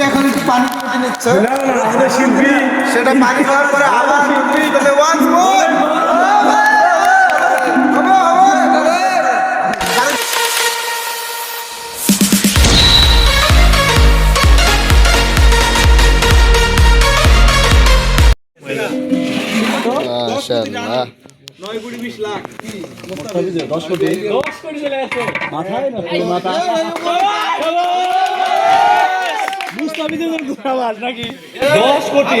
তুমি এখন একটু পানি কেটে নিচ্ছ না না আমাদের শিল্পী সেটা পানি খাওয়ার পরে আবার তাহলে once more। হবে, মাশাআল্লাহ দশ কোটি।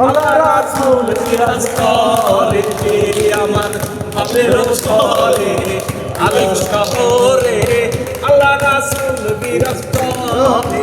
আল্লাহ রাসূল বিরাজ করে আমার বাপের করে আলেক শহরে আল্লাহ রাসূল বিরাজ করে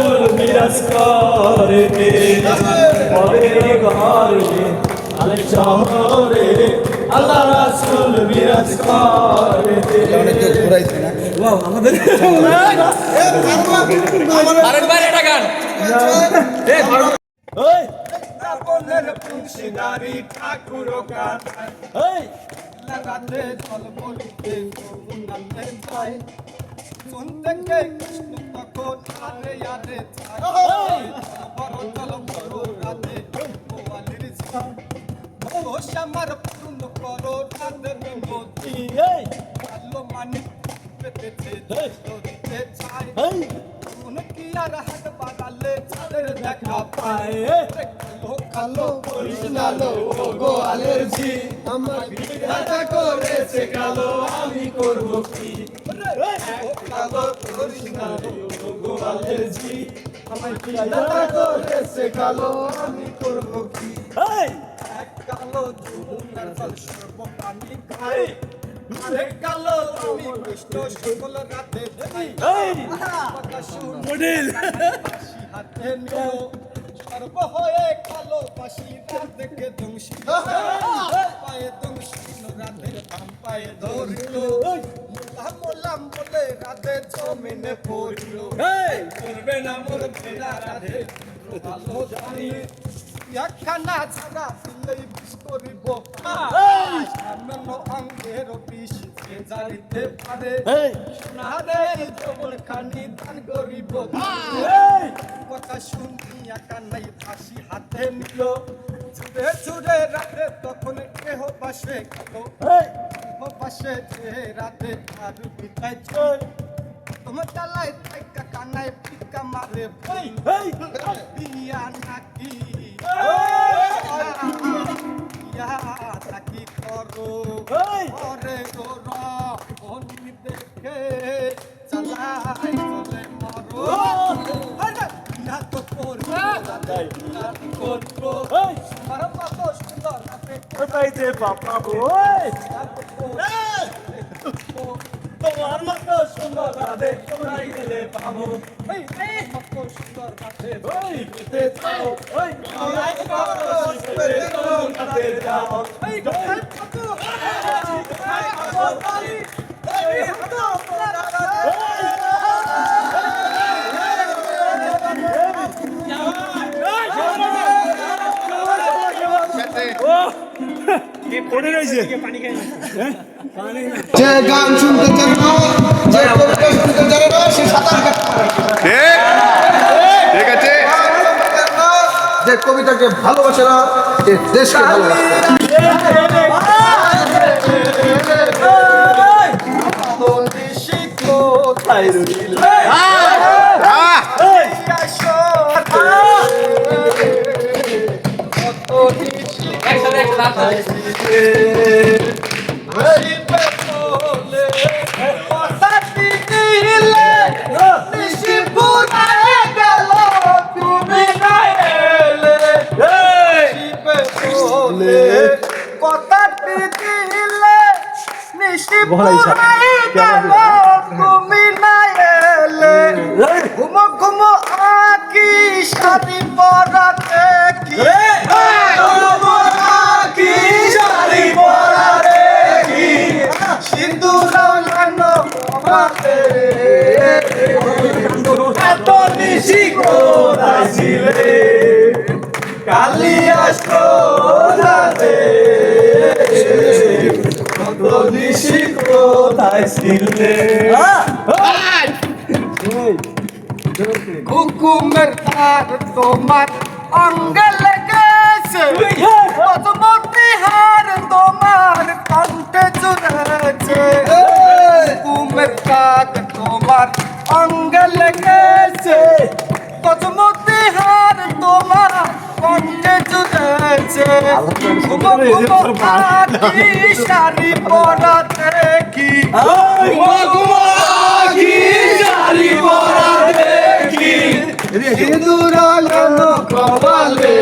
রাসূল বিরাজ করে আবেরি ঘরে আলেক শহরে আল্লাহ রাসূল বিরাজ করে আরেকবার এটা গান। আপনের পুঁশিদারি ঠাকুর গান লাগাতে জল বলতে গুনালে যায় শুনতে কে কৃষ্ণ তখন আরে আরে বড় জল বড় রাতে গোয়ালির ও শ্যামার পূর্ণ করো রাতে বিমতি আলো মানিক পেতেছে দিতে চায় কোন কি আর হাত বাড়ালে চাঁদের দেখা পায়? কালো কালো করিস না লো আমার বিধাতা করেছে কালো আমি করব কি? কালো আমি করব কি কালো খায় আরেক কালো তুমি কৃষ্ণ সকল রাতে মডেল হাতে নিও সর্ব হয়ে কালো পাশি রাত দেখে দংশি পায়ে দংশি রাতে পাম পায়ে ধরিল বলে রাতে জমিনে পড়িল। করবে না মোর বেলা রাধে ভালো জানি। একখানা ছাড়া দিলেই বিষ করিব। সামান্য অঙ্গের বিষ যে জানিতে পারে সোনাদের জবন খানি দান করিব। কথা শুনি একা নাই ফাঁসি হাতে নিল। ছুটে ছুটে রাতে তখন কেহ পাশে কালো যে রাতে আর বিতাই চল তোমার চালায় থাইকা কানায় পিকা মারে ভাই বিয়া নাকি বিয়া নাকি করো? ওরে গোরা অনি দেখে চালাই চলে মারো। বিয়া তো করব বিয়া তো করব। আমার মতো সুন্দর রাতে তোমার মতো সুন্দর রাধে তোমরাই গেলে পাবো সুন্দর রাধে ওই মতো তালি এই মতো যে গান শুনতে চান না যে কবিতা শুনতে জানে না সে সাঁতার কাটতে পারে। ঠিক ঠিক আছে। যে কবিতাকে ভালোবাসে না সে দেশকে ভালোবাসে। একসাথে কথাটি দিলে নিশি পুরাই গেল কালিয়া সোনাতে কত নিশি কোথায় ছিলে? হুকুমের তার তোমার অঙ্গে লেগেছে। শাড়ি পরাতে কি শাড়ি পরাতে কি সিঁদুর কপালে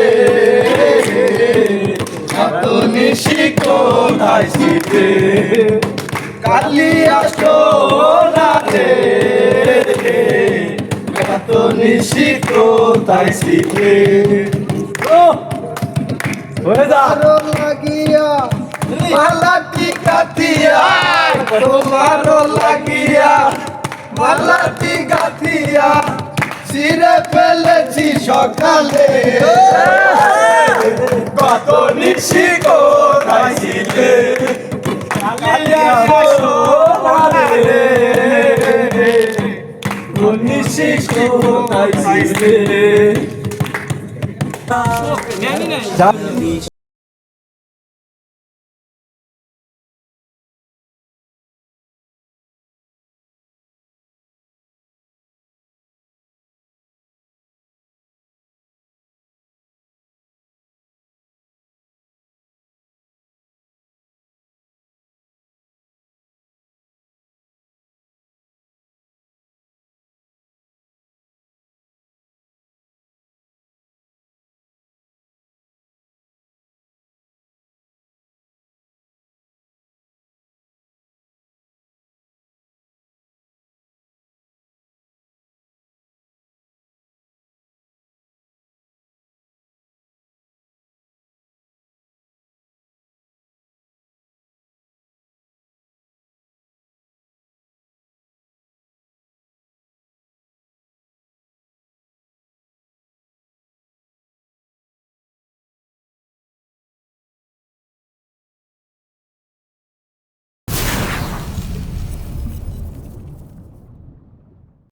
কত নিশি কোথায় শীতে কালিয়া সোনারে কত নিশি কোথায় শীতে ভালো লাগিয়া তোমারও লাগিয়া মালাটি গাথিয়া সিরে ফেলেছি সকালে। কত নিশি কোথায় ছিলে কালিয়া নিশি কোথায় ছিলে